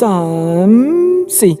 สามสี่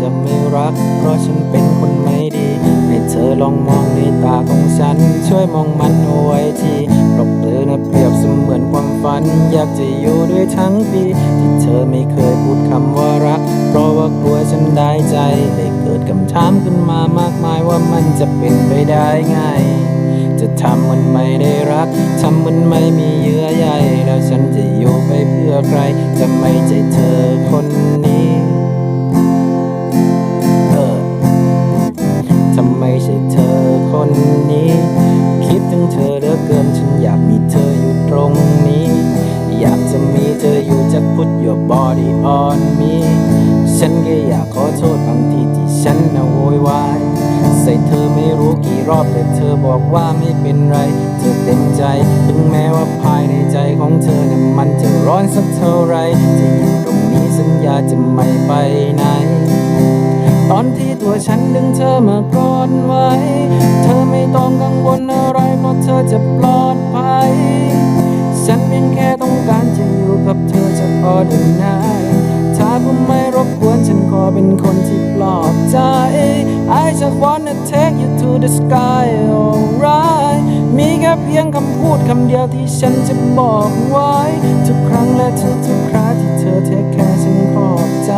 จะไม่รัก เพราะฉันเป็นคนไม่ดี ให้เธอลองมองในตาของฉัน ช่วยมองมันเอาไว้ทีเพราะเธอนะเปรียบเสมือนความฝัน อยากจะอยู่ด้วยทั้งปีที่เธอไม่เคยพูดคำว่ารัก เพราะว่ากลัวฉันได้ใจเลยเกิดคำถามขึ้นมามากมายว่ามันจะเป็นไปได้ไงจะทำมันไม่ได้รัก ทำมันไม่มีเยื่อใยแล้วฉันจะอยู่ไปเพื่อใคร จะไม่ใจเธอคนนี้ ส่เธอไม่รู้กี่รอบแต่เธอบอกว่าไม่เป็นไร เธอเต็มใจ ถึงแม้ว่าภายในใจของเธอเนี่ยมันจะร้อนสักเท่าไร จะอยู่ตรงนี้สัญญาจะไม่ไปไหน ตอนที่ตัวฉันดึงเธอมากอดไว้ เธอไม่ต้องกังวลอะไรเพราะเธอจะปลอดภัย ฉันเพียงแค่ต้องการจะอยู่กับเธอจะพอได้นายถ้าผมไม่รบกวนฉันขอเป็นคนที่ เพียงคำพูดคำเดียวที่ฉันจะบอกไว้ทุกครั้งและทุกทุกคราที่เธอเทคแค่ฉันขอบใจ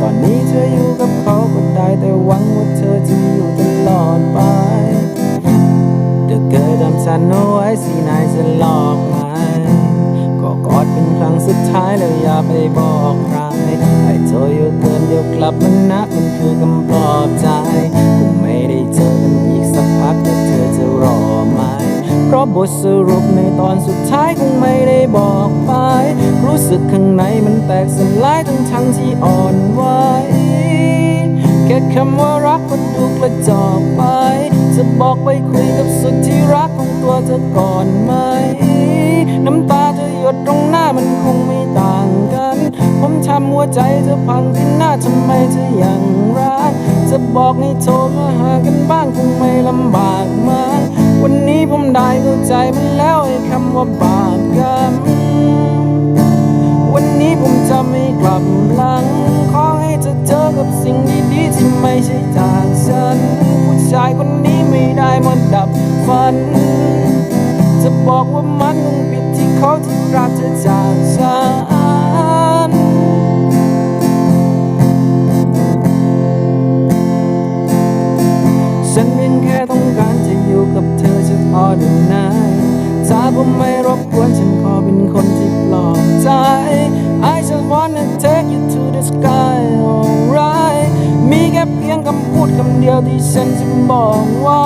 ตอนนี้เธออยู่กับเขาก็ได้แต่หวังว่าเธอจะอยู่ตลอดไปเธอเกิดทำฉันเอาไว้สินายจะหลอกไหมก็กอดเป็นครั้งสุดท้ายแล้วอย่าไปบอกใครไอ้โทรอยู่เตือนเดี๋ยวกลับมันนะมันคือคำปลอบใจ บทสรุปในตอนสุดท้ายคงไม่ได้บอกไป รู้สึกข้างในมันแตกสลายทั้งทั้งที่อ่อนไหวแค่คำว่ารักก็ถูกกระจอกไป จะบอกไปคุยกับสุดที่รักของตัวเธอก่อนไหม น้ำตาเธอหยดตรงหน้ามันคงไม่ต่างกัน ผมทำหัวใจเธอพังที่หน้าทำไมเธอยังรัก จะบอกให้โทรมาหากันบ้างคงไม่ลำบากมาก ผมได้เข้าใจมันแล้วไอ้คำว่าบาปกรรมวันนี้ผมจะไม่กลับหลัง ขอให้เธอเจอกับสิ่งดีๆที่ไม่ใช่จากฉัน ผู้ชายคนนี้ไม่ได้มาดับฝัน จะบอกว่ามันคงผิดที่เขาที่รักเธอจากฉัน ถ้าผมไม่รบกวนฉันขอเป็นคนที่ปลอบใจ I just wanna take you to the sky alright มีแค่เพียงคำพูดคำเดียวที่ฉันจะบอกไว้